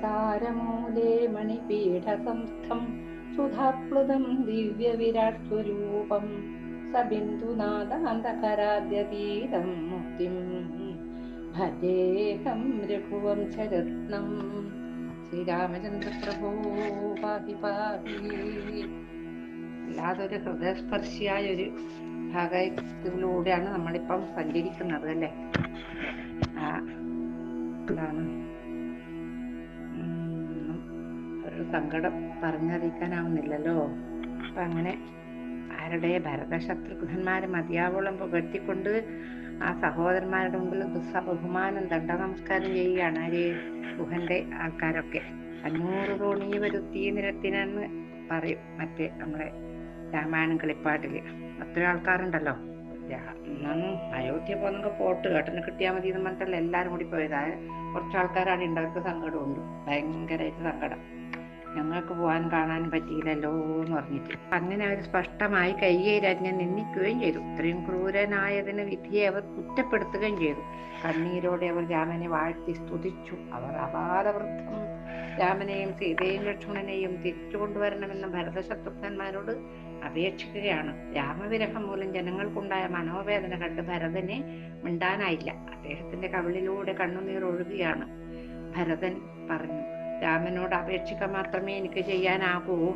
മന്ദാരമൂലേ മണിപീഠസംസ്ഥം സുധാപ്ലുതം ദിവ്യവിരാട് സ്വരൂപം സബിന്ദുനാഥാന്തകരാദ്യതീതം മുക്തിം ഭജേഹം രഘുവം ശരത്നം. ശ്രീരാമചന്ദ്രപ്രഭോ പാതി പാതി അല്ലാതെ ഒരു ഹൃദയസ്പർശിയായ ഒരു ഭാഗത്തിലൂടെയാണ് നമ്മളിപ്പം സഞ്ചരിക്കുന്നത് അല്ലേ? ആ എന്താണ് ഒരു സങ്കടം പറഞ്ഞറിയിക്കാനാവുന്നില്ലല്ലോ. അപ്പൊ അങ്ങനെ ആരുടെ ഭരതശത്രുഘ്നന്മാരെ മതിയാവോളം പുകഴ്ത്തിക്കൊണ്ട് ആ സഹോദരന്മാരുടെ മുമ്പിൽ ദുസ്സ ബഹുമാനം ദണ്ഡ നമസ്കാരം ചെയ്യുകയാണ് ആര്? ഗുഹന്റെ ആൾക്കാരൊക്കെ. അഞ്ഞൂറ് തോണി വരുത്തി നിരത്തിനെന്ന് പറയും മറ്റേ നമ്മളെ രാമായണം കളിപ്പാട്ടിൽ. അത്ര ആൾക്കാരുണ്ടല്ലോ. അയോധ്യ പോകുന്ന പോട്ട് കേട്ടെന്ന് കിട്ടിയാൽ മതി എന്ന് പറഞ്ഞിട്ടല്ല എല്ലാരും കൂടി പോയതായ കുറച്ച് ആൾക്കാരാണ് ഉണ്ടവർക്ക് സങ്കടമുണ്ട്. ഭയങ്കരമായിട്ട് സങ്കടം. ഞങ്ങൾക്ക് പോകാൻ കാണാൻ പറ്റിയില്ലല്ലോ എന്ന് പറഞ്ഞിട്ട്. അങ്ങനെ അവർ സ്പഷ്ടമായി കയ്യേരഞ്ഞ് നിന്ദിക്കുകയും ചെയ്തു. ഇത്രയും ക്രൂരനായതിന് വിധിയെ അവർ കുറ്റപ്പെടുത്തുകയും ചെയ്തു. കണ്ണീരോടെ അവർ രാമനെ വാഴ്ത്തി സ്തുതിച്ചു. അവർ അപാരവൃദ്ധം രാമനെയും സീതയും ലക്ഷ്മണനെയും തിരിച്ചു കൊണ്ടുവരണമെന്ന് ഭരതശത്രുഘ്നന്മാരോട് അപേക്ഷിക്കുകയാണ്. രാമവിരഹം മൂലം ജനങ്ങൾക്കുണ്ടായ മനോവേദന കണ്ട് ഭരതനെ മിണ്ടാനായില്ല. അദ്ദേഹത്തിന്റെ കവിളിലൂടെ കണ്ണുനീർ ഒഴുകുകയാണ്. ഭരതൻ പറഞ്ഞു രാമനോട് അപേക്ഷിക്ക മാത്രമേ എനിക്ക് ചെയ്യാനാകൂ.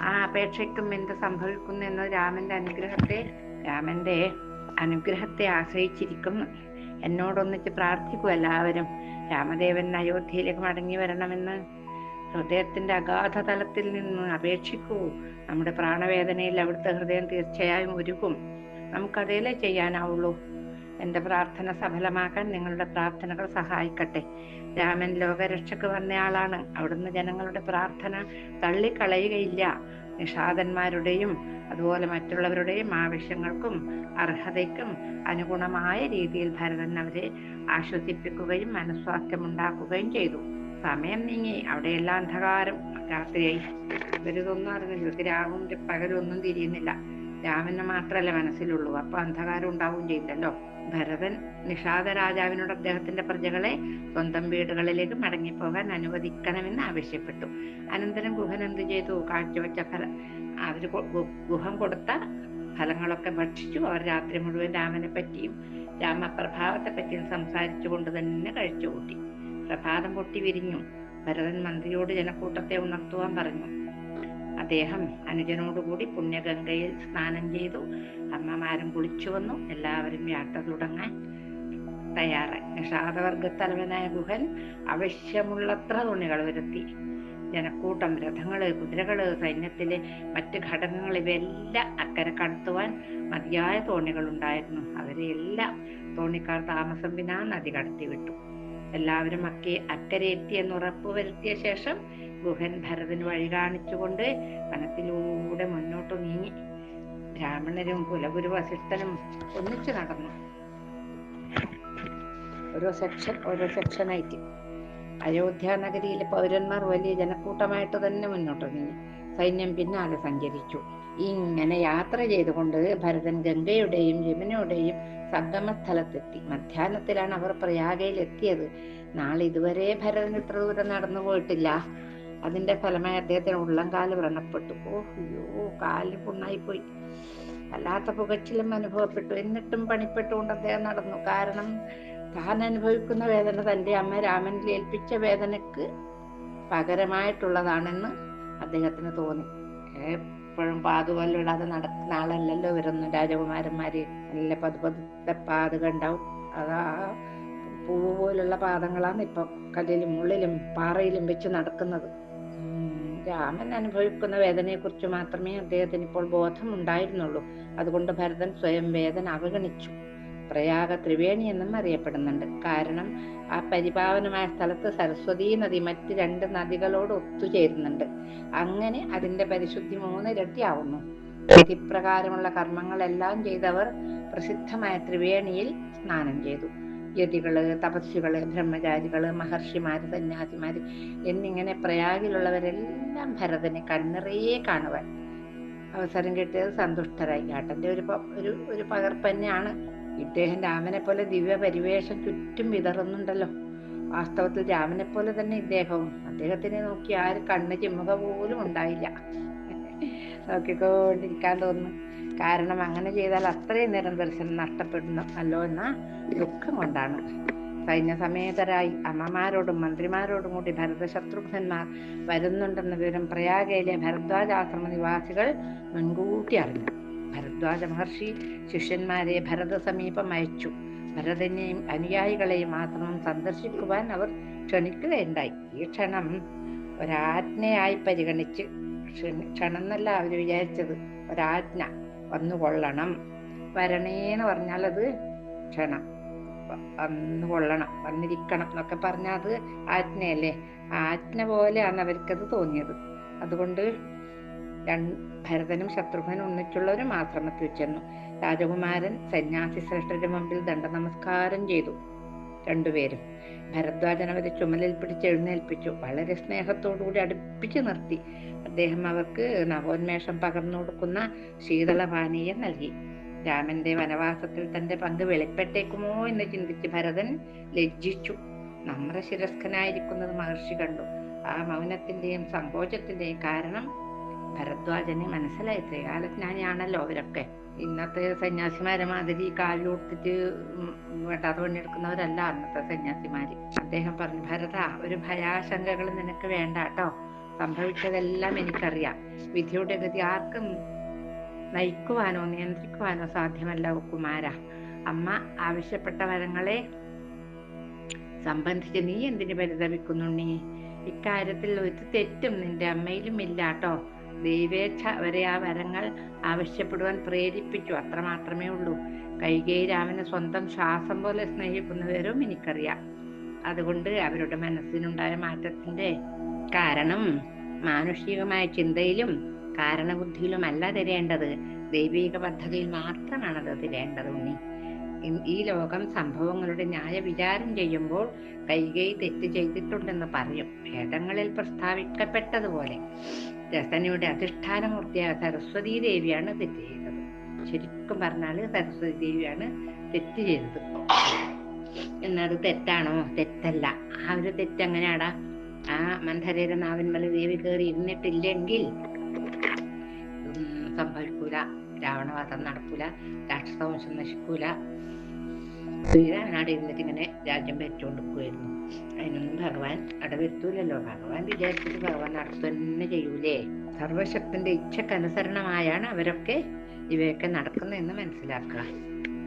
ആ അപേക്ഷയ്ക്കും എന്ത് സംഭവിക്കുന്നു എന്ന രാമന്റെ അനുഗ്രഹത്തെ രാമന്റെ അനുഗ്രഹത്തെ ആശ്രയിച്ചിരിക്കുന്നു. എന്നോടൊന്നിച്ച് പ്രാർത്ഥിക്കൂ എല്ലാവരും. രാമദേവൻ അയോധ്യയിലേക്ക് മടങ്ങി വരണമെന്ന് ഹൃദയത്തിന്റെ അഗാധ തലത്തിൽ നിന്ന് അപേക്ഷിക്കൂ. നമ്മുടെ പ്രാണവേദനയിൽ അവിടുത്തെ ഹൃദയം തീർച്ചയായും ഒരുക്കും. നമുക്കതേലേ ചെയ്യാനാവുള്ളൂ. എന്റെ പ്രാർത്ഥന സഫലമാക്കാൻ നിങ്ങളുടെ പ്രാർത്ഥനകൾ സഹായിക്കട്ടെ. രാമൻ ലോകരക്ഷക്ക് വന്നയാളാണ്. അവിടുന്ന് ജനങ്ങളുടെ പ്രാർത്ഥന തള്ളിക്കളയുകയില്ല. നിഷാദന്മാരുടെയും അതുപോലെ മറ്റുള്ളവരുടെയും ആവശ്യങ്ങൾക്കും അർഹതയ്ക്കും അനുഗുണമായ രീതിയിൽ ഭരതൻ അവരെ ആശ്വസിപ്പിക്കുകയും മനസ്വാസ്ഥ്യമുണ്ടാക്കുകയും ചെയ്തു. സമയം നീങ്ങി. അവിടെയെല്ലാം അന്ധകാരം. രാത്രിയായി ഇവരിതൊന്നും അറിഞ്ഞില്ല. രാവും പകലും ഒന്നും തിരിയുന്നില്ല. രാമന് മാത്രമല്ല മനസ്സിലുള്ളൂ. അപ്പൊ അന്ധകാരം ഉണ്ടാവുകയും ചെയ്തല്ലോ. ഭരതൻ നിഷാദ രാജാവിനോട് അദ്ദേഹത്തിന്റെ പ്രജകളെ സ്വന്തം വീടുകളിലേക്ക് മടങ്ങിപ്പോകാൻ അനുവദിക്കണമെന്ന് ആവശ്യപ്പെട്ടു. അനന്തരം ഗുഹൻ എന്ത് ചെയ്തു? കാഴ്ചവെച്ച ഫല അവർ ഗുഹം കൊടുത്ത ഫലങ്ങളൊക്കെ ഭക്ഷിച്ചു. അവർ രാത്രി മുഴുവൻ രാമനെ പറ്റിയും രാമപ്രഭാവത്തെ പറ്റിയും സംസാരിച്ചു കൊണ്ട് തന്നെ കഴിച്ചുകൂട്ടി. പ്രഭാതം പൊട്ടി വിരിഞ്ഞു. ഭരതൻ മന്ത്രിയോട് ജനക്കൂട്ടത്തെ ഉണർത്തുവാൻ പറഞ്ഞു. അദ്ദേഹം അനുജനോടുകൂടി പുണ്യഗംഗയിൽ സ്നാനം ചെയ്തു. അമ്മമാരും കുളിച്ചു വന്നു. എല്ലാവരും യാത്ര തുടങ്ങാൻ തയ്യാറായി. നിഷാദവർഗത്തലവനായ ഗുഹൻ ആവശ്യമുള്ളത്ര തുണികൾ വരുത്തി. ജനക്കൂട്ടം രഥങ്ങൾ കുതിരകൾ സൈന്യത്തിലെ മറ്റ് ഘടകങ്ങൾ ഇവയെല്ലാം അക്കരെ കടത്തുവാൻ മതിയായ തോണികൾ ഉണ്ടായിരുന്നു അവരെ എല്ലാം തോണിക്കാർ താമസം വിനാ നദി കടത്തിവിട്ടു എല്ലാവരും അക്കരെ എത്തിയെന്ന് ഉറപ്പുവരുത്തിയ ശേഷം ഗുഹൻ ഭരതന് വഴി കാണിച്ചുകൊണ്ട് വനത്തിലൂടെ മുന്നോട്ട് നീങ്ങി. ബ്രാഹ്മണരും കുലഗുരു വസിഷ്ഠനും ഒന്നിച്ചു നടന്നു. ഓരോ സെക്ഷൻ ഓരോ സെക്ഷനായിട്ട്. അയോധ്യ നഗരിയിലെ പൗരന്മാർ വലിയ ജനക്കൂട്ടമായിട്ട് തന്നെ മുന്നോട്ട് നീങ്ങി. സൈന്യം പിന്നാലെ സഞ്ചരിച്ചു. ഇങ്ങനെ യാത്ര ചെയ്തുകൊണ്ട് ഭരതൻ ഗംഗയുടെയും യമുനയുടെയും സംഗമസ്ഥലത്തെത്തി മധ്യാഹ്നത്തിലാണ് അവർ പ്രയാഗയിൽ എത്തിയത് നാളെ ഇതുവരെ ഭരതൻ ഇത്ര ദൂരം നടന്നു പോയിട്ടില്ല. അതിന്റെ ഫലമായി അദ്ദേഹത്തിന് ഉള്ളംകാൽ വ്രണപ്പെട്ടു. ഓ അയ്യോ കാൽ പുണ്ണായി പോയി വല്ലാത്ത പുകച്ചിലും അനുഭവപ്പെട്ടു. എന്നിട്ടും പണിപ്പെട്ടുകൊണ്ട് അദ്ദേഹം നടന്നു. കാരണം താൻ അനുഭവിക്കുന്ന വേദന തന്റെ അമ്മ രാമനിൽ ഏൽപ്പിച്ച വേദനക്ക് പകരമായിട്ടുള്ളതാണെന്ന് അദ്ദേഹത്തിന് തോന്നി. എപ്പോഴും പാതുപോലുള്ളാതെ നടക്കുന്ന ആളല്ലല്ലോ രാജകുമാരന്മാര് നല്ല പതുപതുത്തെ പാതുക ഉണ്ടാവും. അതാ പൂവ് പോലുള്ള പാദങ്ങളാണ് ഇപ്പൊ കല്ലിലും ഉള്ളിലും പാറയിലും വെച്ച് നടക്കുന്നത്. രാമൻ അനുഭവിക്കുന്ന വേദനയെക്കുറിച്ച് മാത്രമേ അദ്ദേഹത്തിന് ഇപ്പോൾ ബോധം ഉണ്ടായിരുന്നുള്ളൂ അതുകൊണ്ട് ഭരതൻ സ്വയം വേദന അവഗണിച്ചു. പ്രയാഗ ത്രിവേണി എന്നും അറിയപ്പെടുന്നുണ്ട്. കാരണം ആ പരിപാവനമായ സ്ഥലത്ത് സരസ്വതീ നദി മറ്റ് രണ്ട് നദികളോട് ഒത്തുചേരുന്നുണ്ട്. അങ്ങനെ അതിന്റെ പരിശുദ്ധി മൂന്നിരട്ടിയാവുന്നു. വിധിപ്രകാരമുള്ള കർമ്മങ്ങളെല്ലാം ചെയ്തവർ പ്രസിദ്ധമായ ത്രിവേണിയിൽ സ്നാനം ചെയ്തു. യതികൾ തപസ്വികൾ ബ്രഹ്മചാരികൾ മഹർഷിമാര് സന്യാസിമാര് എന്നിങ്ങനെ പ്രയാഗിലുള്ളവരെല്ലാം ഭരതനെ കണ്ണിറയെ കാണുവാൻ അവസരം കിട്ടിയത് സന്തുഷ്ടരായി. ആട്ടന്റെ ഒരു ഒരു ഒരു പകർപ്പ് ഇദ്ദേഹം രാമനെ പോലെ ദിവ്യ പരിവേഷം ചുറ്റും വിതറുന്നുണ്ടല്ലോ. വാസ്തവത്തിൽ രാമനെ പോലെ തന്നെ ഇദ്ദേഹവും. അദ്ദേഹത്തിനെ നോക്കി ആര് കണ്ണ് ചിമ്മുക പോലും ഉണ്ടായില്ല. നോക്കിക്കൊണ്ടിരിക്കാൻ തോന്നുന്നു. കാരണം അങ്ങനെ ചെയ്താൽ അത്രയും നേരം ദർശനം നഷ്ടപ്പെടുന്നു. അല്ലോ എന്ന ദുഃഖം കൊണ്ടാണ്. സൈന്യസമേതരായി അമ്മമാരോടും മന്ത്രിമാരോടും കൂടി ഭരതശത്രുഘ്നന്മാർ വരുന്നുണ്ടെന്ന വിവരം പ്രയാഗയിലെ ഭരദ്വാജാശ്രമ നിവാസികൾ മുൻകൂട്ടി അറിഞ്ഞു. ഭരദ്വാജ മഹർഷി ശിഷ്യന്മാരെ ഭരത സമീപം അയച്ചു. ഭരതനെയും അനുയായികളെയും മാത്രം സന്ദർശിക്കുവാൻ അവർ ക്ഷണിക്കുകയുണ്ടായി. ഈ ക്ഷണം ഒരാജ്ഞയായി പരിഗണിച്ച് ക്ഷണ- എന്നല്ല അവർ വിചാരിച്ചത്. ഒരാജ്ഞ വന്നുകൊള്ളണം. വരണേന്ന് പറഞ്ഞാൽ അത് ക്ഷണം. വന്നുകൊള്ളണം. വന്നു കൊള്ളണം വന്നിരിക്കണം എന്നൊക്കെ പറഞ്ഞാൽ അത് ആജ്ഞയല്ലേ? ആജ്ഞ പോലെയാണ് അവർക്കത് തോന്നിയത്. അതുകൊണ്ട് ഭരതനും ശത്രുഘ്നും ഒന്നിച്ചുള്ളവർ മാത്രമത്തിൽ ചെന്നു രാജകുമാരൻ സന്യാസി ശ്രേഷ്ഠരുടെ മുമ്പിൽ ദണ്ഡ നമസ്കാരം ചെയ്തു രണ്ടുപേരും. ഭരദ്വാജൻ അവരെ ചുമലിൽ പിടിച്ച് എഴുന്നേൽപ്പിച്ചു. വളരെ സ്നേഹത്തോടുകൂടി അടുപ്പിച്ചു നിർത്തി. അദ്ദേഹം അവർക്ക് നവോന്മേഷം പകർന്നു കൊടുക്കുന്ന ശീതളപാനീയം നൽകി. രാമന്റെ വനവാസത്തിൽ തന്റെ പങ്ക് വെളിപ്പെട്ടേക്കുമോ എന്ന് ചിന്തിച്ച് ഭരതൻ ലജ്ജിച്ചു. നമ്രശിരസ്കനായിരിക്കുന്നത് മഹർഷി കണ്ടു. ആ മൗനത്തിന്റെയും സങ്കോചത്തിന്റെയും കാരണം ഭരദ്വാജന് മനസ്സിലായി. ത്രികാലജ്ഞാനിയാണല്ലോ അവരൊക്കെ. ഇന്നത്തെ സന്യാസിമാരെ മാതിരി ഉം വേണ്ടാതെ പണിയെടുക്കുന്നവരല്ല അന്നത്തെ സന്യാസിമാര്. അദ്ദേഹം പറഞ്ഞു ഭരത ഒരു ഭയാശങ്കകൾ നിനക്ക് വേണ്ട കേട്ടോ. സംഭവിച്ചതെല്ലാം എനിക്കറിയാം. വിധിയുടെ ഗതി ആർക്കും നയിക്കുവാനോ നിയന്ത്രിക്കുവാനോ സാധ്യമല്ല കുമാര. അമ്മ ആവശ്യപ്പെട്ട വരങ്ങളെ സംബന്ധിച്ച് നീ എന്തിനു പരിതപിക്കുന്നുണ്ണി? ഇക്കാര്യത്തിൽ ഒരു തെറ്റും നിന്റെ അമ്മയിലും ഇല്ല കേട്ടോ. ദൈവേച്ഛ അവരെ ആ വരങ്ങൾ ആവശ്യപ്പെടുവാൻ പ്രേരിപ്പിച്ചു. അത്ര മാത്രമേ ഉള്ളൂ. കൈകേയി രാമനെ സ്വന്തം ശ്വാസം പോലെ സ്നേഹിക്കുന്നവരും എനിക്കറിയാം. അതുകൊണ്ട് അവരുടെ മനസ്സിനുണ്ടായ മാറ്റത്തിന്റെ കാരണം മാനുഷികമായ ചിന്തയിലും കാരണബുദ്ധിയിലുമല്ല തിരയേണ്ടത്. ദൈവിക പദ്ധതിയിൽ മാത്രമാണത് തിരയേണ്ടത് ഉണ്ണി. ഈ ലോകം സംഭവങ്ങളുടെ ന്യായ വിചാരം ചെയ്യുമ്പോൾ കൈകൈ തെറ്റ് ചെയ്തിട്ടുണ്ടെന്ന് പറയും. വേദങ്ങളിൽ പ്രസ്താവിക്കപ്പെട്ടതുപോലെ രസനയുടെ അധിഷ്ഠാനമൂർത്തിയായ സരസ്വതീ ദേവിയാണ് തെറ്റ് ചെയ്തത്. ശരിക്കും പറഞ്ഞാൽ സരസ്വതി ദേവിയാണ് തെറ്റ് ചെയ്തത്. എന്നത് തെറ്റാണോ? തെറ്റല്ല. ആ ഒരു തെറ്റ് എങ്ങനെയാടാ? ആ മന്ധരേര നാവിന്മല ദേവി കയറി ഇരുന്നിട്ടില്ലെങ്കിൽ സംഭവിക്കൂല. രാവണവാദം നടക്കൂല രാക്ഷസവംശം നശിക്കൂല. ശ്രീരാമനാട് ഇരുന്നിട്ട് ഇങ്ങനെ രാജ്യം ഭരിച്ചുകൊണ്ടിരിക്കുമായിരുന്നു അതിനൊന്നും ഭഗവാൻ അവിടെ വരുത്തൂലല്ലോ. ഭഗവാൻ വിചാരിച്ചിട്ട് ഭഗവാൻ നടത്തു തന്നെ ചെയ്യൂലേ. സർവശക്തിന്റെ ഇച്ഛക്കനുസരണമായാണ് അവരൊക്കെ ഇവയൊക്കെ നടക്കുന്നതെന്ന് മനസ്സിലാക്കുക.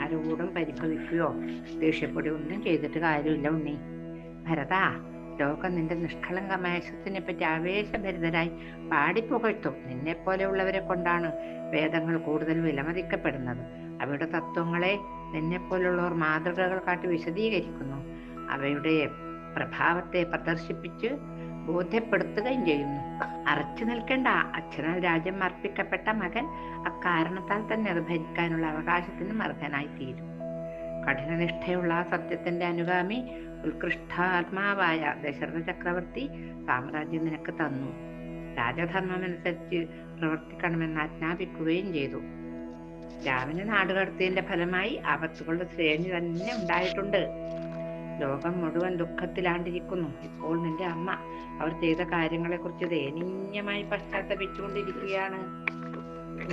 ആരോടും പരിഭവിക്കുകയോ ദേഷ്യപ്പെടുകയോ ഒന്നും ചെയ്തിട്ട് കാര്യമില്ല ഉണ്ണി. ഭരതാ ലോകം നിന്റെ നിഷ്കളങ്കമായ യശസ്സിനെ പറ്റി ആവേശഭരിതരായി പാടിപ്പുകഴ്ത്തും. നിന്നെ പോലെയുള്ളവരെ കൊണ്ടാണ് വേദങ്ങൾ കൂടുതൽ വിലമതിക്കപ്പെടുന്നത്. അവയുടെ തത്വങ്ങളെ നിന്നെപ്പോലുള്ളവർ മാതൃകകൾ കാട്ടി വിശദീകരിക്കുന്നു. അവയുടെ പ്രഭാവത്തെ പ്രദർശിപ്പിച്ച് ബോധ്യപ്പെടുത്തുകയും ചെയ്യുന്നു. അറച്ചു നിൽക്കേണ്ട അച്ഛനാൽ രാജ്യം അർപ്പിക്കപ്പെട്ട മകൻ അക്കാരണത്താൽ തന്നെ അത് ഭരിക്കാനുള്ള അവകാശത്തിന് തീരും കഠിനനിഷ്ഠയുള്ള സത്യത്തിന്റെ അനുഗാമി ഉത്കൃഷ്ടാത്മാവായ ദശരഥ ചക്രവർത്തി സാമ്രാജ്യം നിനക്ക് തന്നു. രാജധർമ്മമനുസരിച്ച് പ്രവർത്തിക്കണമെന്ന് ആജ്ഞാപിക്കുകയും ചെയ്തു. രാമന് നാടുകടത്തിയതിന്റെ ഫലമായി ആപത്തുകളുടെ ശ്രേണി തന്നെ ഉണ്ടായിട്ടുണ്ട്. ലോകം മുഴുവൻ ദുഃഖത്തിലാണ്ടിരിക്കുന്നു. ഇപ്പോൾ നിന്റെ അമ്മ അവർ ചെയ്ത കാര്യങ്ങളെക്കുറിച്ച് ദയനീയമായി പശ്ചാത്തപിച്ചുകൊണ്ടിരിക്കുകയാണ്.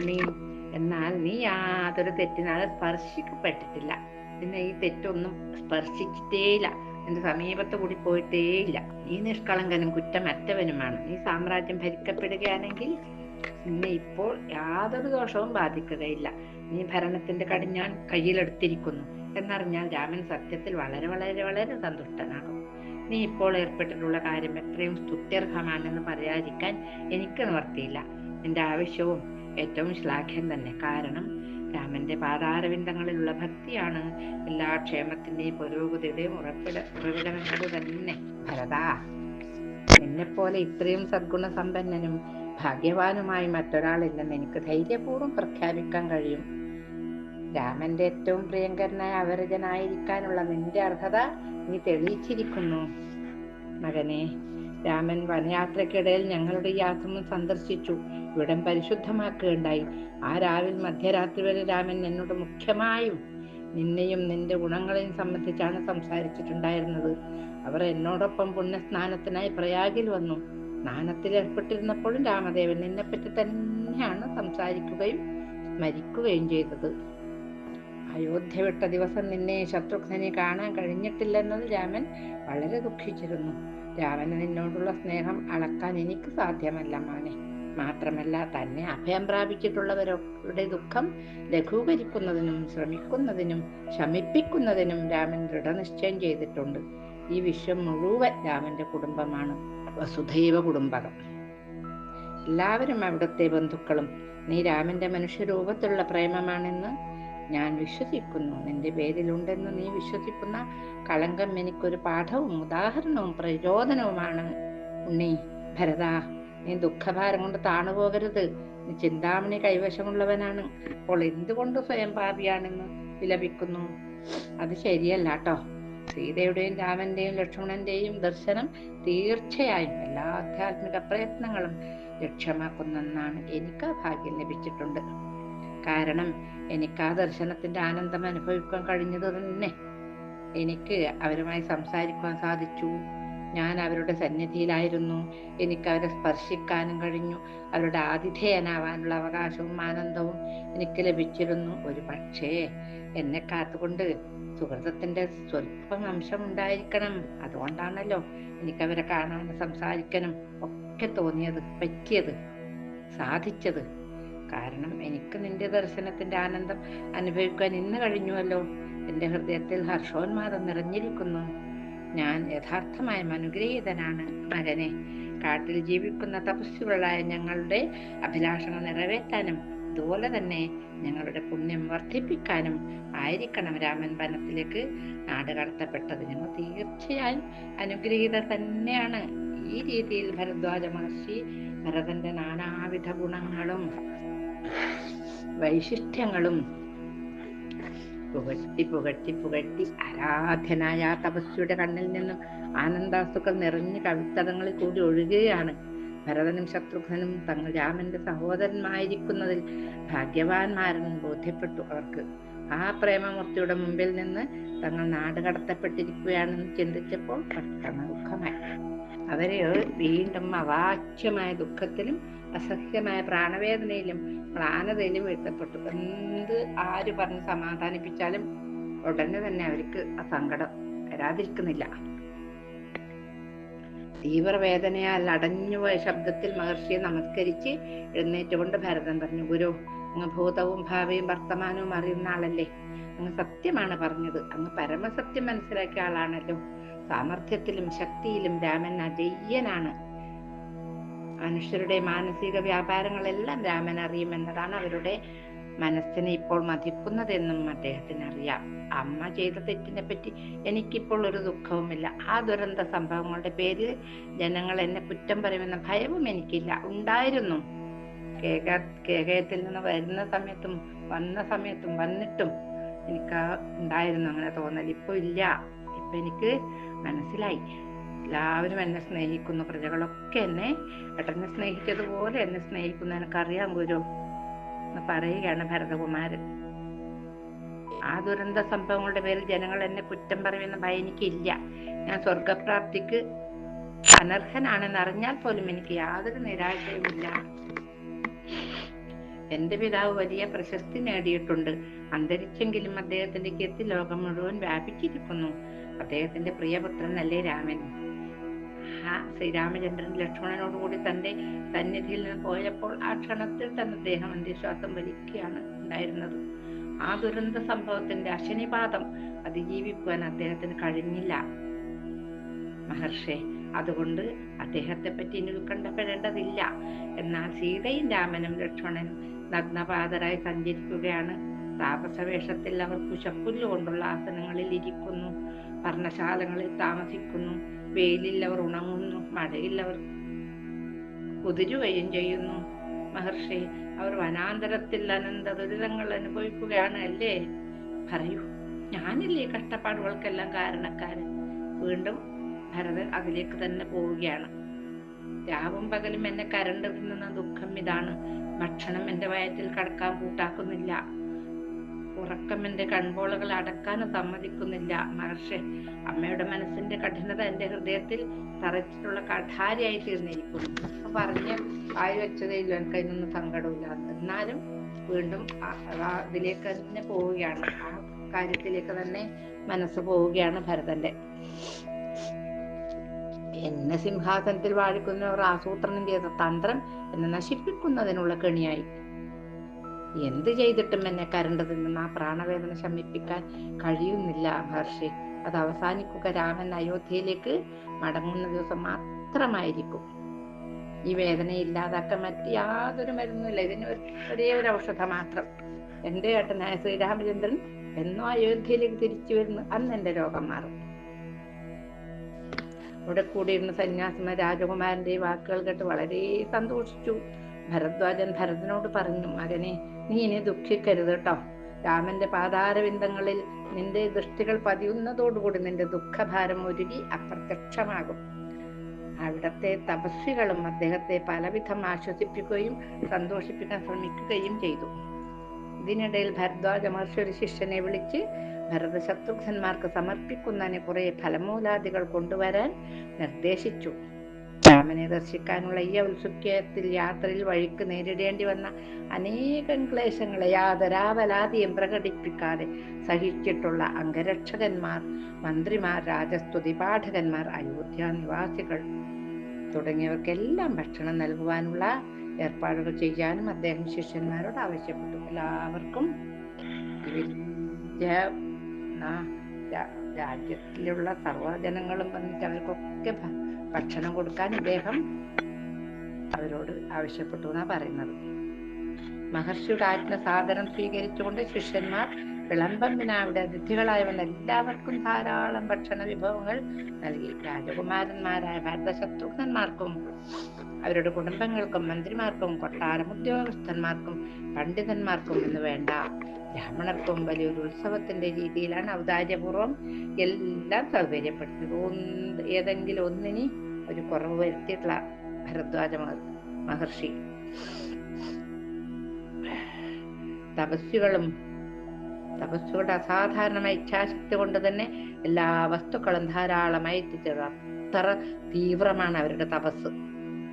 നീ എന്നാൽ നീ യാതൊരു തെറ്റിനാലും സ്പർശിക്കപ്പെട്ടിട്ടില്ല. നിന്നെ ഈ തെറ്റൊന്നും സ്പർശിച്ചിട്ടേയില്ല. നിന്റെ സമീപത്ത് കൂടി പോയിട്ടേയില്ല. നീ നിഷ്കളങ്കനും കുറ്റമറ്റവനുമാണ്. നീ സാമ്രാജ്യം ഭരിക്കപ്പെടുകയാണെങ്കിൽ നിന്നെ ഇപ്പോൾ യാതൊരു ദോഷവും ബാധിക്കുകയില്ല. നീ ഭരണത്തിന്റെ കടിഞ്ഞാൻ കയ്യിലെടുത്തിരിക്കുന്നു. എന്നറിഞ്ഞാൽ രാമൻ സത്യത്തിൽ വളരെ വളരെ വളരെ സന്തുഷ്ടനാകും. നീ ഇപ്പോൾ ഏർപ്പെട്ടിട്ടുള്ള കാര്യം എത്രയും സ്തുത്യർഹമാണെന്ന് പറയാതിരിക്കാൻ എനിക്ക് നിവർത്തിയില്ല എന്റെ ആവശ്യവും ഏറ്റവും ശ്ലാഘ്യം തന്നെ. കാരണം രാമന്റെ പാതാരവിന്ദങ്ങളിലുള്ള ഭക്തിയാണ് എല്ലാ ക്ഷേമത്തിന്റെയും പുരോഗതിയുടെയും ഉറപ്പിട ഉറവിടമെന്നത് തന്നെ. ഭരതാ നിന്നെപ്പോലെ ഇത്രയും സദ്ഗുണ സമ്പന്നനും ഭാഗ്യവാനുമായി മറ്റൊരാളില്ലെന്ന് എനിക്ക് ധൈര്യപൂർവം പ്രഖ്യാപിക്കാൻ കഴിയും. രാമന്റെ ഏറ്റവും പ്രിയങ്കരനായ അവരജനായിരിക്കാനുള്ള നിന്റെ അർഹത നീ തെളിയിച്ചിരിക്കുന്നു. മകനെ രാമൻ വനയാത്രക്കിടയിൽ ഞങ്ങളുടെ ഈ ആശ്രമം സന്ദർശിച്ചു. ഇവിടം പരിശുദ്ധമാക്കുകയുണ്ടായി. ആ രാവിൽ മധ്യരാത്രി വരെ രാമൻ എന്നോട് മുഖ്യമായും നിന്നെയും നിന്റെ ഗുണങ്ങളെയും സംബന്ധിച്ചാണ് സംസാരിച്ചിട്ടുണ്ടായിരുന്നത്. അവർ എന്നോടൊപ്പം പുണ്യസ്നാനത്തിനായി പ്രയാഗിൽ വന്നു. സ്നാനത്തിൽ ഏർപ്പെട്ടിരുന്നപ്പോഴും രാമദേവൻ നിന്നെപ്പറ്റി തന്നെയാണ് സംസാരിക്കുകയും സ്മരിക്കുകയും ചെയ്തത്. അയോധ്യ വിട്ട ദിവസം നിന്നെ ശത്രുഘ്നെ കാണാൻ കഴിഞ്ഞിട്ടില്ലെന്നത് രാമൻ വളരെ ദുഃഖിച്ചിരുന്നു. രാമന് നിന്നോടുള്ള സ്നേഹം അളക്കാൻ എനിക്ക് സാധ്യമല്ല മോനെ. മാത്രമല്ല തന്നെ അഭയം പ്രാപിച്ചിട്ടുള്ളവരുടെ ദുഃഖം ലഘൂകരിക്കുന്നതിനും ശ്രമിക്കുന്നതിനും ശമിപ്പിക്കുന്നതിനും രാമൻ ദൃഢനിശ്ചയം ചെയ്തിട്ടുണ്ട്. ഈ വിശ്വം മുഴുവൻ രാമന്റെ കുടുംബമാണ് വസുധൈവ കുടുംബകം. എല്ലാവരും അവിടുത്തെ ബന്ധുക്കളും നീ രാമന്റെ മനുഷ്യരൂപത്തിലുള്ള പ്രേമമാണെന്ന് ഞാൻ വിശ്വസിക്കുന്നു. നിന്റെ പേരിലുണ്ടെന്ന് നീ വിശ്വസിക്കുന്ന കളങ്കം എനിക്കൊരു പാഠവും ഉദാഹരണവും പ്രചോദനവുമാണ്. ഉണ്ണി ഭരത നീ ദുഃഖഭാരം കൊണ്ട് താണുപോകരുത് നീ ചിന്താമണി കൈവശമുള്ളവനാണ്. അപ്പോൾ എന്തുകൊണ്ട് സ്വയം പാപിയാണെന്ന് വിലപിക്കുന്നു? അത് ശരിയല്ല കേട്ടോ സീതയുടെയും രാമന്റെയും ലക്ഷ്മണന്റെയും ദർശനം തീർച്ചയായും എല്ലാ ആധ്യാത്മിക പ്രയത്നങ്ങളും ലക്ഷ്യമാക്കുന്നെന്നാണ് എനിക്ക് ആ ഭാഗ്യം ലഭിച്ചിട്ടുണ്ട്. കാരണം എനിക്ക് ആ ദർശനത്തിന്റെ ആനന്ദം അനുഭവിക്കാൻ കഴിഞ്ഞത് തന്നെ. എനിക്ക് അവരുമായി സംസാരിക്കാൻ സാധിച്ചു. ഞാൻ അവരുടെ സന്നിധിയിലായിരുന്നു. എനിക്ക് അവരെ സ്പർശിക്കാനും കഴിഞ്ഞു. അവരുടെ ആതിഥേയനാവാനുള്ള അവകാശവും ആനന്ദവും എനിക്ക് ലഭിച്ചിരുന്നു. ഒരു പക്ഷേ എന്നെ കാത്തുകൊണ്ട് സുഹൃത്തത്തിന്റെ സ്വല്പം അംശം ഉണ്ടായിരിക്കണം. അതുകൊണ്ടാണല്ലോ എനിക്ക് അവരെ കാണാനും സംസാരിക്കാനും ഒക്കെ തോന്നിയത് പറ്റിയത് സാധിച്ചത്. കാരണം എനിക്ക് നിന്റെ ദർശനത്തിന്റെ ആനന്ദം അനുഭവിക്കാൻ ഇന്ന് കഴിഞ്ഞുവല്ലോ. എന്റെ ഹൃദയത്തിൽ ഹർഷോന്മാദം നിറഞ്ഞിരിക്കുന്നു. ഞാൻ യഥാർത്ഥമായും അനുഗ്രഹീതനാണ് മകനെ കാട്ടിൽ ജീവിക്കുന്ന തപസ്സുകളായ ഞങ്ങളുടെ അഭിലാഷങ്ങൾ നിറവേറ്റാനും അതുപോലെ തന്നെ ഞങ്ങളുടെ പുണ്യം വർദ്ധിപ്പിക്കാനും ആയിരിക്കണം രാമൻ വനത്തിലേക്ക് നാട് കടത്തപ്പെട്ടത് ഞങ്ങൾ തീർച്ചയായും അനുഗ്രഹീത തന്നെയാണ്. ഈ രീതിയിൽ ഭരദ്വാജ മഹർഷി ഭരതന്റെ നാനാവിധ ഗുണങ്ങളും വൈശിഷ്ട്യങ്ങളും പുകഴ്ത്തി പുകഴ്ത്തി പുകഴ്ത്തി ആരാധനായ ആ തപസ്വിയുടെ കണ്ണിൽ നിന്നും ആനന്ദാസുക്കൾ നിറഞ്ഞ കവിത്തടങ്ങളിൽ കൂടി ഒഴുകുകയാണ്. ഭരതനും ശത്രുഘ്നും തങ്ങൾ രാമന്റെ സഹോദരന്മായിരിക്കുന്നതിൽ ഭാഗ്യവാന്മാരെന്ന് ബോധ്യപ്പെട്ടു അവർക്ക്. ആ പ്രേമമൂർത്തിയുടെ മുമ്പിൽ നിന്ന് തങ്ങൾ നാട് കടത്തപ്പെട്ടിരിക്കുകയാണെന്ന് ചിന്തിച്ചപ്പോൾ പെട്ടെന്ന് ദുഃഖമായി അവരെ വീണ്ടും അവാച്യമായ ദുഃഖത്തിലും അസഹ്യമായ പ്രാണവേദനയിലും പ്രാണതയിലും വീഴ്ത്തപ്പെട്ടു എന്ത് ആര് പറഞ്ഞ് സമാധാനിപ്പിച്ചാലും ഉടനെ തന്നെ അവർക്ക് ആ സങ്കടം വരാതിരിക്കുന്നില്ല. തീവ്രവേദനയാൽ അടഞ്ഞുപോയ ശബ്ദത്തിൽ മഹർഷിയെ നമസ്കരിച്ച് എഴുന്നേറ്റുകൊണ്ട് ഭരതൻ പറഞ്ഞു ഗുരു അങ്ങ് ഭൂതവും ഭാവിയും വർത്തമാനവും അറിയുന്ന ആളല്ലേ? അങ്ങ് സത്യമാണ് പറഞ്ഞത്. അങ്ങ് പരമസത്യം മനസ്സിലാക്കിയ ആളാണല്ലോ. സാമർഥ്യത്തിലും ശക്തിയിലും രാമൻ അജയ്യനാണ്. മനുഷ്യരുടെ മാനസിക വ്യാപാരങ്ങളെല്ലാം രാമൻ അറിയുമെന്നതാണ് അവരുടെ മനസ്സിനെ ഇപ്പോൾ മതിക്കുന്നതെന്നും അദ്ദേഹത്തിന് അറിയാം അമ്മ ചെയ്ത തെറ്റിനെ പറ്റി എനിക്കിപ്പോൾ ഒരു ദുഃഖവുമില്ല. ആ ദുരന്ത സംഭവങ്ങളുടെ പേരിൽ ജനങ്ങൾ എന്നെ കുറ്റം പറയുമെന്ന ഭയവും എനിക്കില്ല. ഉണ്ടായിരുന്നു. കേക കേകയത്തിൽ നിന്ന് വരുന്ന സമയത്തും വന്ന സമയത്തും വന്നിട്ടും എനിക്ക് ഉണ്ടായിരുന്നു അങ്ങനെ തോന്നൽ. ഇപ്പൊ ഇല്ല. ഇപ്പൊ എനിക്ക് മനസ്സിലായി. എല്ലാവരും എന്നെ സ്നേഹിക്കുന്നു. പ്രജകളൊക്കെ എന്നെ ഏട്ടനെ സ്നേഹിച്ചതുപോലെ എന്നെ സ്നേഹിക്കുന്നു. എനിക്കറിയാം ഗുരു. എന്ന് പറയുകയാണ് ഭരതകുമാരൻ. ആ ദുരന്ത സംഭവങ്ങളുടെ പേരിൽ ജനങ്ങൾ എന്നെ കുറ്റം പറയുമെന്ന ഭയം എനിക്കില്ല. ഞാൻ സ്വർഗപ്രാപ്തിക്ക് അനർഹനാണെന്ന് അറിഞ്ഞാൽ പോലും എനിക്ക് യാതൊരു നിരാശയുമില്ല. എന്റെ പിതാവ് വലിയ പ്രശസ്തി നേടിയിട്ടുണ്ട്. അന്തരിച്ചെങ്കിലും അദ്ദേഹത്തിന്റെ കീർത്തി ലോകം മുഴുവൻ വ്യാപിച്ചിരിക്കുന്നു. അദ്ദേഹത്തിന്റെ പ്രിയപുത്രൻ അല്ലേ രാമൻ? ആ ശ്രീരാമചന്ദ്രൻ ലക്ഷ്മണനോടുകൂടി തന്റെ സന്നിധിയിൽ നിന്ന് പോയപ്പോൾ ആ ക്ഷണത്തിൽ തന്നെ അദ്ദേഹം അന്ത്യശ്വാസം വലിക്കുകയാണ് ഉണ്ടായിരുന്നത്. ആ ദുരന്ത സംഭവത്തിന്റെ അശനിപാതം അതിജീവിക്കുവാൻ അദ്ദേഹത്തിന് കഴിഞ്ഞില്ല. മഹർഷെ അതുകൊണ്ട് അദ്ദേഹത്തെ പറ്റി ഇനി ഉത്കണ്ഠപ്പെടേണ്ടതില്ല. എന്നാൽ സീതയും രാമനും ലക്ഷ്മണനും നഗ്നപാതരായി സഞ്ചരിക്കുകയാണ്. താപസവേഷത്തിൽ അവർ കുശപ്പുല്ല് കൊണ്ടുള്ള ആസനങ്ങളിൽ ഇരിക്കുന്നു പർണശാലകളിൽ താമസിക്കുന്നു വെയിലിൽ അവർ ഉണങ്ങുന്നു മഴയിൽ അവർ കുതിരുകയും ചെയ്യുന്നു. മഹർഷി അവർ വനാന്തരത്തിൽ അനന്ത ദുരിതങ്ങൾ അനുഭവിക്കുകയാണ് അല്ലേ? പറയൂ ഞാനല്ലേ കഷ്ടപ്പാടുകൾക്കെല്ലാം കാരണക്കാരൻ? വീണ്ടും ഭരതൻ അതിലേക്ക് തന്നെ പോവുകയാണ്. രാവും പകലും എന്നെ കരണ്ടിരുന്ന ദുഃഖം ഇതാണ്. ഭക്ഷണം എന്റെ വയറ്റിൽ കടക്കാൻ കൂട്ടാക്കുന്നില്ല ഉറക്കം എന്റെ കൺപോളകൾ അടക്കാൻ സമ്മതിക്കുന്നില്ല. മഹർഷി അമ്മയുടെ മനസ്സിന്റെ കഠിനത എന്റെ ഹൃദയത്തിൽ തറച്ചിട്ടുള്ള കഠാരിയായി തീർന്നിരിക്കുന്നു. അപ്പൊ പറഞ്ഞ് വായി വെച്ചതേ ഇല്ല എനിക്ക് അതിനൊന്നും സങ്കടമില്ല എന്നാലും വീണ്ടും അതിലേക്ക് തന്നെ പോവുകയാണ്. ആ കാര്യത്തിലേക്ക് തന്നെ മനസ്സ് പോവുകയാണ് ഭരതന്റെ. എന്നെ സിംഹാസനത്തിൽ വാഴിക്കുന്നവർ ആസൂത്രണം ചെയ്ത തന്ത്രം എന്നെ നശിപ്പിക്കുന്നതിനുള്ള കെണിയായി. എന്ത് ചെയ്തിട്ടും എന്നെ കരണ്ടതിൽ നിന്ന് ആ പ്രാണവേദന ശമിപ്പിക്കാൻ കഴിയുന്നില്ല മഹർഷി. അത് അവസാനിക്കുക രാമൻ അയോധ്യയിലേക്ക് മടങ്ങുന്ന ദിവസം മാത്രമായിരിക്കും. ഈ വേദന ഇല്ലാതാക്കാൻ മറ്റ് യാതൊരു മരുന്നുമില്ല. ഇതിന് ഒരു- ഒരേ ഔഷധം മാത്രം. എന്റെ ഏട്ടനായ ശ്രീരാമചന്ദ്രൻ എന്നോ അയോധ്യയിലേക്ക് തിരിച്ചു വരുന്നു. അന്ന് എന്റെ രോഗം മാറും. ഇവിടെ കൂടിയിരുന്ന സന്യാസിമാർ രാജകുമാരന്റെ ഈ വാക്കുകൾ കേട്ട് വളരെ സന്തോഷിച്ചു. ഭരദ്വാജൻ ഭരതനോട് പറഞ്ഞു മകനെ നീ ഇനി ദുഃഖിക്കരുത് കേട്ടോ. രാമന്റെ പാതാരവിന്ദങ്ങളിൽ നിന്റെ ദൃഷ്ടികൾ പതിയുന്നതോടുകൂടി നിന്റെ ദുഃഖഭാരം ഒരുകി അപ്രത്യക്ഷമാകും. അവിടത്തെ തപസ്വികളും അദ്ദേഹത്തെ പലവിധം ആശ്വസിപ്പിക്കുകയും സന്തോഷിപ്പിക്കാൻ ശ്രമിക്കുകയും ചെയ്തു. ഇതിനിടയിൽ ഭരദ്വാജ മഹർഷി ഒരു ശിഷ്യനെ വിളിച്ച് ഭരത ശത്രുഘ്നന്മാർക്ക് സമർപ്പിക്കുന്നതിന് കുറെ ഫലമൂലാദികൾ കൊണ്ടുവരാൻ നിർദ്ദേശിച്ചു. രാമനെ ദർശിക്കാനുള്ള ഈ ഔത്സുക്യത്തിൽ യാത്രയിൽ വഴിക്ക് നേരിടേണ്ടി വന്ന അനേകം ക്ലേശങ്ങളെ യാതൊരാവലാതിയും പ്രകടിപ്പിക്കാതെ സഹിച്ചിട്ടുള്ള അംഗരക്ഷകന്മാർ മന്ത്രിമാർ രാജസ്തുതി പാഠകന്മാർ അയോധ്യ നിവാസികൾ തുടങ്ങിയവർക്കെല്ലാം ഭക്ഷണം നൽകുവാനുള്ള ഏർപ്പാടുകൾ ചെയ്യാനും അദ്ദേഹം ശിഷ്യന്മാരോട് ആവശ്യപ്പെട്ടു. എല്ലാവർക്കും വലിയ രാ- രാജ്യത്തിലുള്ള സർവജനങ്ങളും വന്നിട്ട് അവർക്കൊക്കെ ഭക്ഷണം കൊടുക്കാൻ ഇദ്ദേഹം അവരോട് ആവശ്യപ്പെട്ടു എന്നാ പറയുന്നത്. മഹർഷിയുടെ ആജ്ഞ സാധനം സ്വീകരിച്ചുകൊണ്ട് ശിഷ്യന്മാർ വിളംബം അവിടെ അതിഥികളായി എല്ലാവർക്കും ധാരാളം ഭക്ഷണ വിഭവങ്ങൾ നൽകി. രാജകുമാരന്മാരായ ഭരതശത്രുഘ്നന്മാർക്കും അവരുടെ കുടുംബങ്ങൾക്കും മന്ത്രിമാർക്കും കൊട്ടാരം ഉദ്യോഗസ്ഥന്മാർക്കും പണ്ഡിതന്മാർക്കും എന്ന് വേണ്ട. ബ്രാഹ്മണർക്കും വലിയൊരു ഉത്സവത്തിന്റെ രീതിയിലാണ് ഔദാര്യപൂർവം എല്ലാം സൗകര്യപ്പെടുത്തിയത് ഒന്ന് ഏതെങ്കിലും ഒന്നിന് ഒരു കുറവ് വരുത്തിയിട്ടുള്ള ഭരദ്വാജ മഹർഷി. തപസ്സുകളും തപസ്സുകളുടെ അസാധാരണമായ ഇച്ഛാശക്തി കൊണ്ട് തന്നെ എല്ലാ വസ്തുക്കളും ധാരാളമായി എത്തിച്ചത് അത്ര തീവ്രമാണ് അവരുടെ തപസ്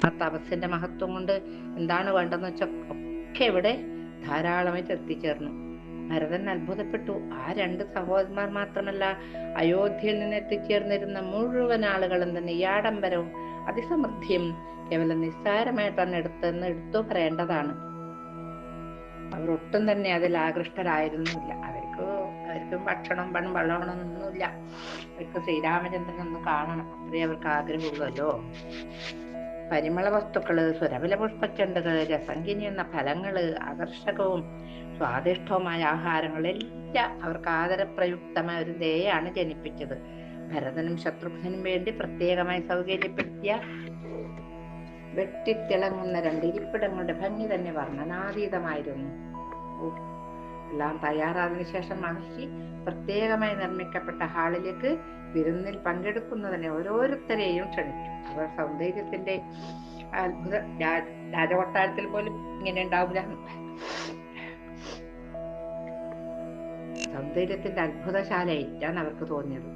ആ തപസ്സിന്റെ മഹത്വം കൊണ്ട് എന്താണ് വേണ്ടതെന്ന് വെച്ചാൽ ഒക്കെ ഇവിടെ ധാരാളമായിട്ട് എത്തിച്ചേർന്നു. ഭരതൻ അത്ഭുതപ്പെട്ടു. ആ രണ്ട് സഹോദരന്മാർ മാത്രമല്ല അയോധ്യയിൽ നിന്ന് എത്തിച്ചേർന്നിരുന്ന മുഴുവൻ ആളുകളും തന്നെ ഈ ആഡംബരവും അതിസമൃദ്ധിയും കേവലം നിസ്സാരമായിട്ടാണ് എടുത്തെന്ന് എടുത്തു പറയേണ്ടതാണ്. അവരൊട്ടും തന്നെ അതിൽ ആകൃഷ്ടരായിരുന്നില്ല. അവർക്ക് ഭക്ഷണം പണം വളമണമൊന്നുമില്ല അവർക്ക് ശ്രീരാമചന്ദ്രൻ ഒന്ന് കാണണം. അത്രേ അവർക്ക് ആഗ്രഹമുള്ളല്ലോ. പരിമള വസ്തുക്കൾ സുരവില പുഷ്പച്ചെണ്ടുകൾ രസങ്കിനി എന്ന ഫലങ്ങൾ ആകർഷകവും സ്വാദിഷ്ടവുമായ ആഹാരങ്ങളെല്ലാം അവർക്ക് ആദരപ്രയുക്തമായ ഒരു ദയാണ് ജനിപ്പിച്ചത്. ഭരതനും ശത്രുഘ്നും വേണ്ടി പ്രത്യേകമായി സൗകര്യപ്പെടുത്തിയ വെട്ടിത്തിളങ്ങുന്ന രണ്ട് ഇരിപ്പിടങ്ങളുടെ ഭംഗി തന്നെ വർണനാതീതമായിരുന്നു. എല്ലാം തയ്യാറായതിനു ശേഷം മഹർഷി പ്രത്യേകമായി നിർമ്മിക്കപ്പെട്ട ഹാളിലേക്ക് വിരുന്നിൽ പങ്കെടുക്കുന്നതിന് ഓരോരുത്തരെയും ക്ഷണിച്ചു. അവർ സൗന്ദര്യത്തിന്റെ അത്ഭുത രാജ രാജകൊട്ടാരത്തിൽ പോലും ഇങ്ങനെ ഉണ്ടാവില്ല. സൗന്ദര്യത്തിന്റെ അത്ഭുതശാലയായിട്ടാണ് അവർക്ക് തോന്നിയത്.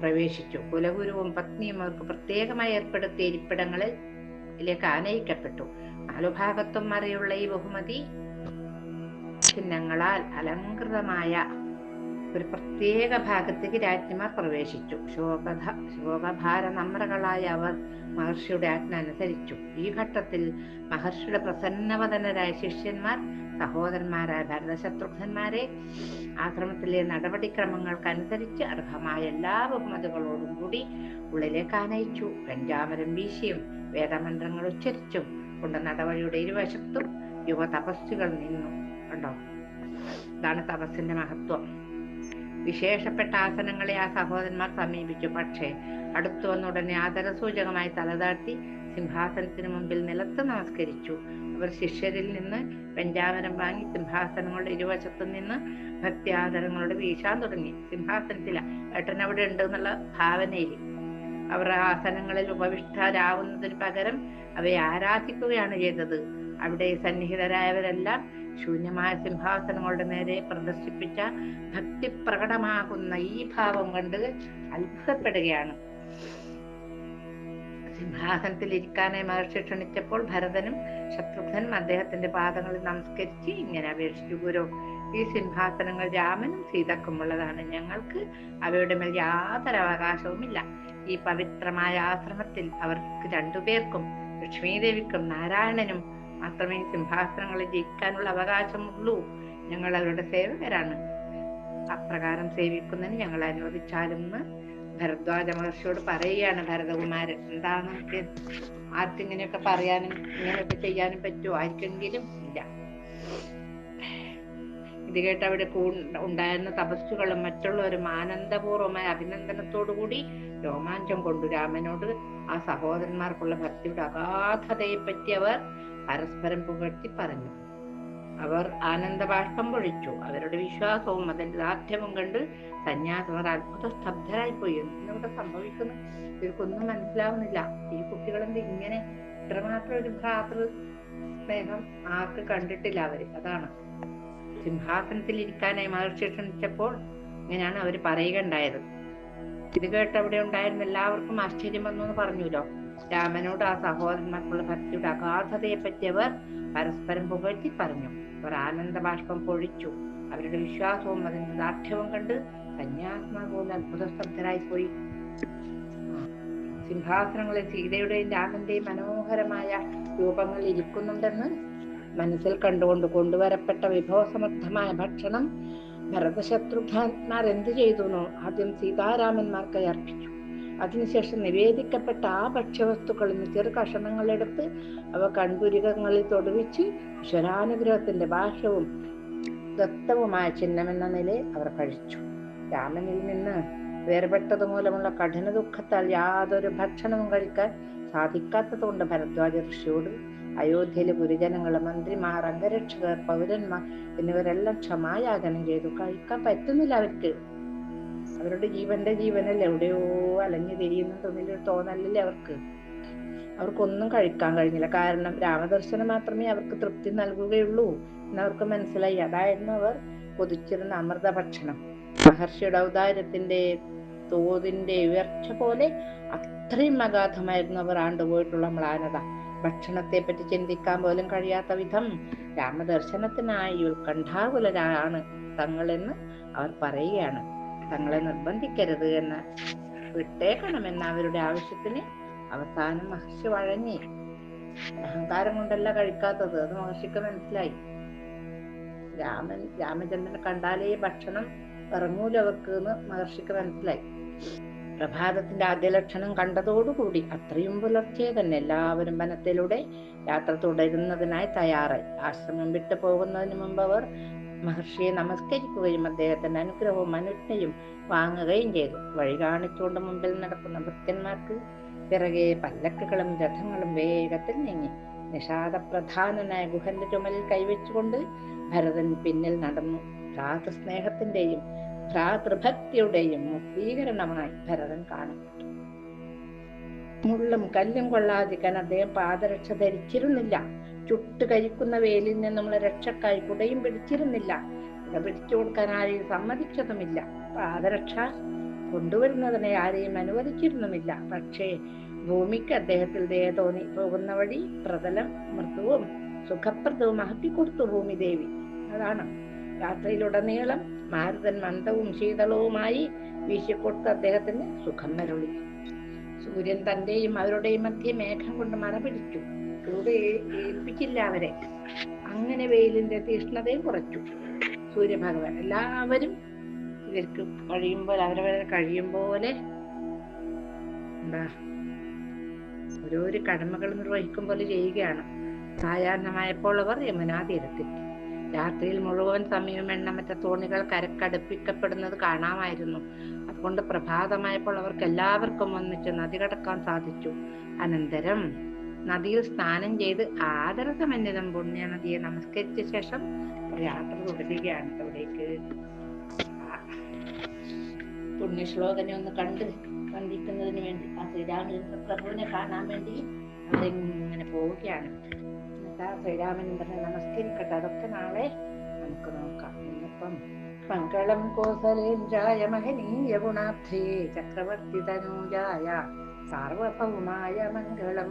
പ്രവേശിച്ചു. കുലഗുരുവും പത്നിയും അവർക്ക് പ്രത്യേകമായി ഏർപ്പെടുത്തിയ ഇരിപ്പിടങ്ങളിലേക്ക് ആനയിക്കപ്പെട്ടു. നാലുഭാഗത്തും മറിയുള്ള ഈ ബഹുമതി ചിഹ്നങ്ങളാൽ അലങ്കൃതമായ ഒരു പ്രത്യേക ഭാഗത്തേക്ക് രാജ്ഞിമാർ പ്രവേശിച്ചു. ശോകധ ശോകഭാര നമ്രകളായ അവർ മഹർഷിയുടെ ആജ്ഞ അനുസരിച്ചു. ഈ ഘട്ടത്തിൽ മഹർഷിയുടെ പ്രസന്നവതനരായ ശിഷ്യന്മാർ സഹോദരന്മാരായ ഭരതശത്രുഘ്നന്മാരെ ആശ്രമത്തിലെ നടപടിക്രമങ്ങൾക്കനുസരിച്ച് അർഹമായ എല്ലാ ബഹുമതികളോടും കൂടി ഉള്ളിലേക്ക് ആനയിച്ചു. പഞ്ചാമരം വീശിയും വേദമന്ത്രങ്ങൾ ഉച്ചരിച്ചും കൊണ്ട് നടവഴിയുടെ ഇരുവശത്തും യുവ തപസ്സുകൾ നിന്നു. കണ്ടോ ഇതാണ് തപസ്സിന്റെ മഹത്വം. വിശേഷപ്പെട്ട ആസനങ്ങളെ ആ സഹോദരന്മാർ സമീപിച്ചു. പക്ഷേ അടുത്തു വന്ന ഉടനെ ആദരസൂചകമായി തലതാഴ്ത്തി സിംഹാസനത്തിന് മുമ്പിൽ നിലത്ത് നമസ്കരിച്ചു. അവർ ശിഷ്യരിൽ നിന്ന് പെഞ്ചാമരം വാങ്ങി സിംഹാസനങ്ങളുടെ ഇരുവശത്തു നിന്ന് ഭക്തി ആദരങ്ങളുടെ വീശാൻ തുടങ്ങി. സിംഹാസനത്തില ഏട്ടൻ അവിടെ ഉണ്ട് എന്നുള്ള ഭാവനയിൽ. അവർ ആസനങ്ങളിൽ ഉപവിഷ്ടരാവുന്നതിന് പകരം അവയെ ആരാധിക്കുകയാണ് ചെയ്തത്. അവിടെ സന്നിഹിതരായവരെല്ലാം ശൂന്യമായ സിംഹാസനങ്ങളുടെ നേരെ പ്രദർശിപ്പിച്ച ഭക്തി പ്രകടമാകുന്ന ഈ ഭാവം കണ്ട് അത്ഭുതപ്പെടുകയാണ്. സിംഹാസനത്തിൽ ഇരിക്കാനെ മഹർഷി ക്ഷണിച്ചപ്പോൾ ഭരതനും ശത്രുഘ്നും അദ്ദേഹത്തിന്റെ പാദങ്ങളിൽ നമസ്കരിച്ച് ഇങ്ങനെ അപേക്ഷിച്ചു ഗുരു ഈ സിംഹാസനങ്ങൾ രാമനും സീതക്കുമുള്ളതാണ്. ഞങ്ങൾക്ക് അവയുടെ മേൽ യാതൊരു അവകാശവുമില്ല. ഈ പവിത്രമായ ആശ്രമത്തിൽ അവർക്ക് രണ്ടുപേർക്കും ലക്ഷ്മീദേവിക്കും നാരായണനും മാത്രമേ സിംഹാസനങ്ങളെ ജയിക്കാനുള്ള അവകാശമുള്ളൂ ഞങ്ങൾ അവരുടെ സേവകരാണ്. അപ്രകാരം സേവിക്കുന്നതിന് ഞങ്ങൾ അനുവദിച്ചാലെന്ന് ഭരദ്വാജ മഹർഷിയോട് പറയുകയാണ് ഭരതകുമാരൻ. എന്താണ് ആർക്കിങ്ങനെയൊക്കെ പറയാനും ഇങ്ങനെയൊക്കെ ചെയ്യാനും പറ്റുമോ? ആർക്കെങ്കിലും ഇല്ല. ഇത് കേട്ട് അവിടെ ഉണ്ടായിരുന്ന തപസ്സുകളും മറ്റുള്ളവരും ആനന്ദപൂർവമായ അഭിനന്ദനത്തോടുകൂടി രോമാഞ്ചം കൊണ്ടു രാമനോട് ആ സഹോദരന്മാർക്കുള്ള ഭക്തിയുടെ അഗാധതയെ പറ്റി അവർ പരസ്പരം പറഞ്ഞു. അവർ ആനന്ദബാഷ്പം പൊഴിച്ചു. അവരുടെ വിശ്വാസവും അതിന്റെ ദാർഢ്യവും കണ്ട് സന്യാസിമാർ അത്ഭുത സ്തബ്ധരായി പോയി. എന്നിവിടെ സംഭവിക്കുന്നു ഇവർക്കൊന്നും മനസ്സിലാവുന്നില്ല. ഈ കുട്ടികളെന്ത് ഇങ്ങനെ ഇത്രമാത്രം ഒരു ഭ്രാതൃ സ്നേഹം ആർക്ക് കണ്ടിട്ടില്ല അവർ അതാണ്. സിംഹാസനത്തിൽ ഇരിക്കാനായി മഹർഷി ക്ഷണിച്ചപ്പോൾ ഇങ്ങനെയാണ് അവർ പറയുകയുണ്ടായത്. ഇത് കേട്ട് അവിടെ ഉണ്ടായിരുന്ന എല്ലാവർക്കും ആശ്ചര്യം വന്നു എന്ന് പറഞ്ഞുല്ലോ രാമനോട് ആ സഹോദരന്മാർക്കുള്ള ഭക്തിയുടെ അഗാധതയെ പറ്റി അവർ പരസ്പരം പുകഴ്ത്തി പറഞ്ഞു. അവർ ആനന്ദ ബാഷ്പം പൊഴിച്ചു. അവരുടെ വിശ്വാസവും അതിന്റെ ദാർഢ്യവും കണ്ട് സന്യാസിമാർ പോലെ അത്ഭുതസ്തബ്ധരായി പോയി. സിംഹാസനങ്ങളിൽ സീതയുടെയും രാമന്റെയും മനോഹരമായ രൂപങ്ങൾ ഇരിക്കുന്നുണ്ടെന്ന് മനസ്സിൽ കണ്ടുകൊണ്ട് കൊണ്ടുവരപ്പെട്ട വിഭവസമർത്ഥമായ ഭക്ഷണം ഭരതശത്രുഘ്നന്മാർ എന്തു ചെയ്തു ആദ്യം സീതാരാമന്മാർക്കായി അർപ്പിച്ചു. അതിനുശേഷം നിവേദിക്കപ്പെട്ട ആ ഭക്ഷ്യവസ്തുക്കളിൽ നിന്ന് ചെറു കഷണങ്ങളെടുത്ത് അവ കൺപുരികങ്ങളിൽ തൊടുവിച്ച് ഈശ്വരാനുഗ്രഹത്തിന്റെ ഭാഷവും ദത്തവുമായ ചിഹ്നമെന്ന നിലയിൽ അവർ കഴിച്ചു. രാമനിൽ നിന്ന് വേർപെട്ടത് മൂലമുള്ള കഠിന ദുഃഖത്താൽ യാതൊരു ഭക്ഷണവും കഴിക്കാൻ സാധിക്കാത്തതുകൊണ്ട് ഭരദ്വാജ ഋഷിയോട് അയോധ്യയിലെ ഗുരുജനങ്ങൾ മന്ത്രിമാർ അംഗരക്ഷകർ പൗരന്മാർ എന്നിവരെല്ലാം ക്ഷമായാചനം ചെയ്തു. കഴിക്കാൻ പറ്റുന്നില്ല അവർക്ക്. അവരുടെ ജീവന്റെ ജീവനല്ലേ എവിടെയോ അലഞ്ഞു തിരിയുന്നുണ്ടെന്നൊരു തോന്നലില്ലേ അവർക്ക്. അവർക്കൊന്നും കഴിക്കാൻ കഴിഞ്ഞില്ല. കാരണം രാമദർശനം മാത്രമേ അവർക്ക് തൃപ്തി നൽകുകയുള്ളൂ എന്നവർക്ക് മനസ്സിലായി. അതായിരുന്നു അവർ കൊതിച്ചിരുന്ന അമൃത ഭക്ഷണം. മഹർഷിയുടെ ഔദാര്യത്തിന്റെ തോതിന്റെ ഉയർച്ച പോലെ അത്രയും അഗാധമായിരുന്നു അവർ ആണ്ടുപോയിട്ടുള്ള മ്ലാനത. ഭക്ഷണത്തെ പറ്റി ചിന്തിക്കാൻ പോലും കഴിയാത്ത വിധം രാമദർശനത്തിനായി ഉത്കണ്ഠാകുലരാണ് തങ്ങളെന്ന് അവർ പറയുകയാണ്. തങ്ങളെ നിർബന്ധിക്കരുത് എന്ന് വിട്ടേക്കണമെന്ന അവരുടെ ആവശ്യത്തിന് അവസാനം മഹർഷി വഴങ്ങി. അഹങ്കാരം കൊണ്ടല്ല കഴിക്കാത്തത്. അത് മഹർഷിക്ക് മനസ്സിലായി. രാമൻ രാമചന്ദ്രനെ കണ്ടാലേ ഭക്ഷണം ഇറങ്ങൂല അവർക്ക് എന്ന് മഹർഷിക്ക് മനസ്സിലായി. പ്രഭാതത്തിന്റെ ആദ്യ ലക്ഷണം കണ്ടതോടുകൂടി അത്രയും പുലർച്ചെ തന്നെ എല്ലാവരും വനത്തിലൂടെ യാത്ര തുടരുന്നതിനായി തയ്യാറായി. ആശ്രമം വിട്ടു പോകുന്നതിന് മുമ്പ് അവർ മഹർഷിയെ നമസ്കരിക്കുകയും അദ്ദേഹത്തിന്റെ അനുഗ്രഹവും അനുജ്ഞയും വാങ്ങുകയും ചെയ്തു. വഴി കാണിച്ചുകൊണ്ട് മുമ്പിൽ നടക്കുന്ന ഭൃത്യന്മാർക്ക് പിറകെ പല്ലക്കുകളും രഥങ്ങളും വേഗത്തിൽ നീങ്ങി. നിഷാദപ്രധാനനായ ഗുഹന്റെ ചുമലിൽ കൈവച്ചുകൊണ്ട് ഭരതൻ പിന്നിൽ നടന്നു. ഭ്രാതൃസ്നേഹത്തിന്റെയും ഭ്രാതൃഭക്തിയുടെയും മുക്തീകരണമായി ഭരതൻ കാണപ്പെട്ടു. മുള്ളും കല്ലും കൊള്ളാതിരിക്കാൻ അദ്ദേഹം പാദരക്ഷ ധരിച്ചിരുന്നില്ല. ചുട്ട് കരിക്കുന്ന വെയിലിൽ നമ്മളെ രക്ഷക്കായി കുടയും പിടിച്ചിരുന്നില്ല. കുട പിടിച്ചു കൊടുക്കാൻ ആരെയും സമ്മതിച്ചതുമില്ല. പാദരക്ഷ കൊണ്ടുവരുന്നതിനെ ആരെയും അനുവദിച്ചിരുന്നുമില്ല. പക്ഷേ ഭൂമിക്ക് അദ്ദേഹത്തിൽ ദയ തോന്നി. പോകുന്ന വഴി പ്രതലം മൃദുവും സുഖപ്രദവും കൊടുത്തു ഭൂമി ദേവി. അതാണ്. രാത്രിയിലുടനീളം മാരുതൻ മന്ദവും ശീതളവുമായി വീശിക്കൊടുത്ത് അദ്ദേഹത്തിന് സുഖം മരുളി സൂര്യൻ തന്റെയും അവരുടെയും മധ്യ മേഘം കൊണ്ട് മറ പിടിച്ചു ചൂട് ഏൽപ്പിച്ചില്ല അവരെ. അങ്ങനെ വെയിലിന്റെ തീഷ്ണതയും കുറച്ചു. സൂര്യഭഗവാൻ എല്ലാവരും ഇവർക്ക് കഴിയുമ്പോൾ അവരവരെ കഴിയും പോലെ എന്താ ഓരോരോ കടമകൾ നിർവഹിക്കും പോലെ ചെയ്യുകയാണ്. സായാഹ്നമായപ്പോൾ അവർ യമുനാ തീരത്തെത്തി രാത്രിയിൽ മുഴുവൻ സമയവും എണ്ണമറ്റ തോണികൾ കരക്കടുപ്പിക്കപ്പെടുന്നത് കാണാമായിരുന്നു. അതുകൊണ്ട് പ്രഭാതമായപ്പോൾ അവർക്ക് എല്ലാവർക്കും ഒന്നിച്ച് നദി കടക്കാൻ സാധിച്ചു. അനന്തരം നദിയിൽ സ്നാനം ചെയ്ത് ആദരസമന്വിതം പുണ്യ നദിയെ നമസ്കരിച്ച ശേഷം യാത്ര തുടരുകയാണ് അവിടേക്ക്. പുണ്യശ്ലോകനെ ഒന്ന് കണ്ട് വന്ദിക്കുന്നതിന് വേണ്ടി ആ ശ്രീരാമചന്ദ്ര പ്രഭുവിനെ കാണാൻ വേണ്ടി അവിടെ ഇങ്ങനെ പോവുകയാണ്. എന്നിട്ട് ആ ശ്രീരാമചന്ദ്രനെ നമസ്കരിക്കട്ടെ അതൊക്കെ നാളെ നമുക്ക് നോക്കാം. ഇന്നിപ്പം മംഗളം കോസലേന്ദ്രായ മഹനീയ ഗുണാബ്ധേ ചക്രവർത്തി തനൂജായ സാർവഭൗമായ മംഗളം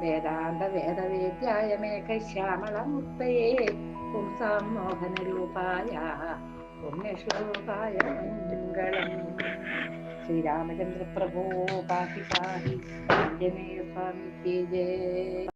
വേദാന്ത വേദവേദ്യായ മേഘശ്യാമളമൂർത്തയേ പുംസാം മോഹനരൂപായ പുണ്യശ്ലോകായ മംഗളം. ശ്രീരാമചന്ദ്ര പ്രഭോ പാഹി പാഹി സ്വാമി ജയ.